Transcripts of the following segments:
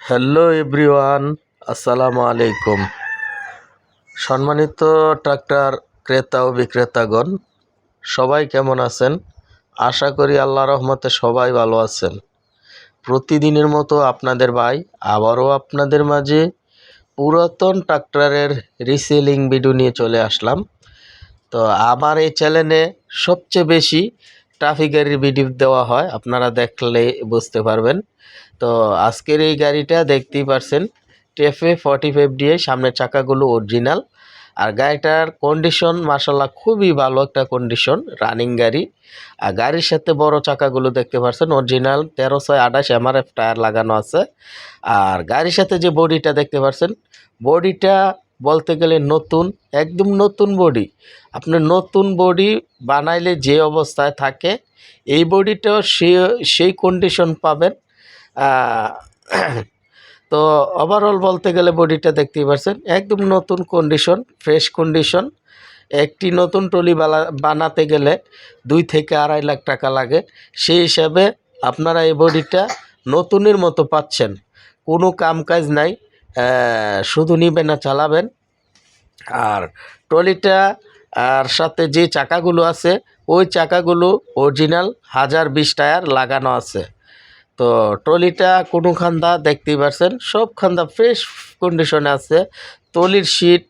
Hello everyone, আসসালামু আলাইকুম। সম্মানিত ট্রাক্টর ক্রেতা ও বিক্রেতাগণ, সবাই কেমন আছেন? আশা করি আল্লাহ রহমতে সবাই ভালো আছেন। প্রতিদিনের মতো আপনাদের ভাই, আবারও আপনাদের মাঝে পুরাতন ট্রাক্টরের রিসেলিং ভিডিও নিয়ে চলে আসলাম। তো আমার এই চ্যানেলে সবচেয়ে বেশি ট্রাফিক গাড়ির ভিডিও দেওয়া হয়, আপনারা দেখলে বুঝতে পারবেন। তো আজকের এই গাড়িটা দেখতেই পারছেন টেফে ফর্টি ফাইভ দিয়ে সামনের চাকাগুলো অরিজিনাল আর গাড়িটার কন্ডিশন মার্শাল্লাহ খুবই ভালো একটা কন্ডিশন রানিং গাড়ি। আর গাড়ির সাথে বড় চাকাগুলো দেখতে পাচ্ছেন অরিজিনাল তেরো ছয় আঠাশ এমআরএফ টায়ার লাগানো আছে। আর গাড়ির সাথে যে বডিটা দেখতে পাচ্ছেন বডিটা বলতে গেলে নতুন, একদম নতুন বডি আপনি নতুন বডি বানাইলে যে অবস্থায় থাকে, এই বডিটাও সে, সেই কন্ডিশন পাবেন। তো ওভারঅল বলতে গেলে বডিটা দেখতেই পাচ্ছেন একদম নতুন কন্ডিশন ফ্রেশ কন্ডিশন একটি নতুন ট্রলি বানাতে গেলে দুই থেকে আড়াই লাখ টাকা লাগে। সেই হিসাবে আপনারা এই বডিটা নতুনের মতো পাচ্ছেন। কোনো কাম কাজ নাই। শুধু নিবেন না, চালাবেন। আর ট্রলিটা, আর সাথে যে চাকাগুলো আছে, ওই চাকাগুলো অরিজিনাল হাজার বিশ টায়ার লাগানো আছে। তো ট্রলিটা কোনো খান্দা দেখতেই পারছেন, সব খান্দা ফ্রেশ কন্ডিশনে আছে। ট্রলির সিট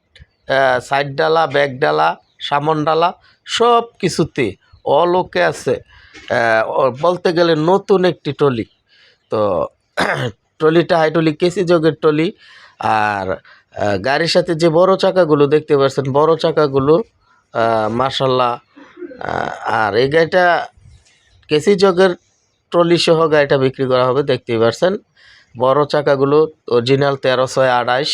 সাইড ডালা ব্যাক ডালা, সামন ডালা, সব কিছুতে অল ওকে আছে। বলতে গেলে নতুন একটি ট্রলি। তো ট্রলিটা, হাইড্রোলিক কেসি যোগের ট্রলি আর গাড়ির সাথে যে বড় চাকাগুলো দেখতে পাচ্ছেন, বড় চাকাগুলো মার্শাল্লাহ আর এই গাড়িটা কেসি যোগের ট্রলি সহ গাড়িটা বিক্রি করা হবে, দেখতেই পাচ্ছেন বড় চাকাগুলো, অরিজিনাল তেরো ছয় আঠাইশ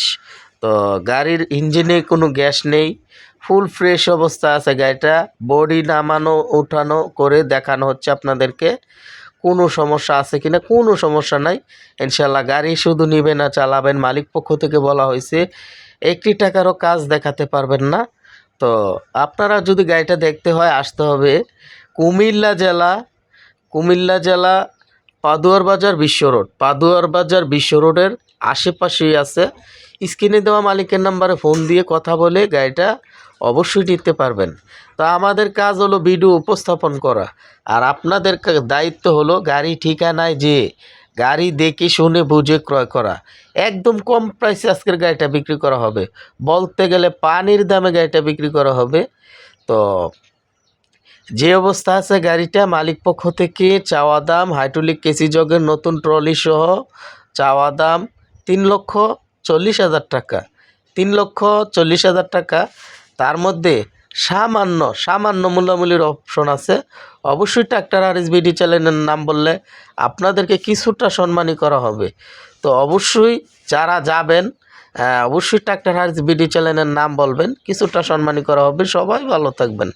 তো গাড়ির ইঞ্জিনে কোনো গ্যাস নেই, ফুল ফ্রেশ অবস্থা আছে গাড়িটা, বডি নামানো, উঠানো, করে দেখানো হচ্ছে আপনাদেরকে। কোনো সমস্যা আছে কিনা, কোনো সমস্যা নাই। ইনশাল্লাহ গাড়ি শুধু নিবে না, চালাবেন। মালিক পক্ষ থেকে বলা হয়েছে, একটি টাকারও কাজ দেখাতে পারবেন না। তো আপনারা যদি গাড়িটা দেখতে হয়, আসতে হবে কুমিল্লা জেলা কুমিল্লা জেলা পাদুয়ার বাজার বিশ্ব রোড। পাদুয়ার বাজার বিশ্ব রোডের আশেপাশেই আছে। স্ক্রিনে দেওয়া মালিকের নাম্বারে ফোন দিয়ে কথা বলে গাড়িটা অবশ্যই নিতে পারবেন। তো আমাদের কাজ হলো ভিডিও উপস্থাপন করা। আর আপনাদের দায়িত্ব হলো গাড়ি ঠিকানায় যে গাড়ি দেখে শুনে বুঝে ক্রয় করা। একদম কম প্রাইসে আজকের গাড়িটা বিক্রি করা হবে। বলতে গেলে পানির দামে গাড়িটা বিক্রি করা হবে। তো যে অবস্থা আছে গাড়িটা, মালিক পক্ষ থেকে চাওয়া দাম, হাইড্রোলিক কেসি জগের নতুন ট্রলি সহ চাওয়া দাম তিন লক্ষ চল্লিশ হাজার টাকা। তিন লক্ষ চল্লিশ হাজার টাকা। তার মধ্যে সামান্য সামান্য মূল্যামূল্যের অপশন আছে। অবশ্যই ট্রাক্টর আর এস বিডি চ্যানেলের নাম বললে আপনাদেরকে কিছুটা সম্মানী করা হবে। তো অবশ্যই যারা যাবেন অবশ্যই ট্রাক্টর আর এস বিডি চ্যানেলের নাম বলবেন, কিছুটা সম্মানী করা হবে। সবাই ভালো থাকবেন।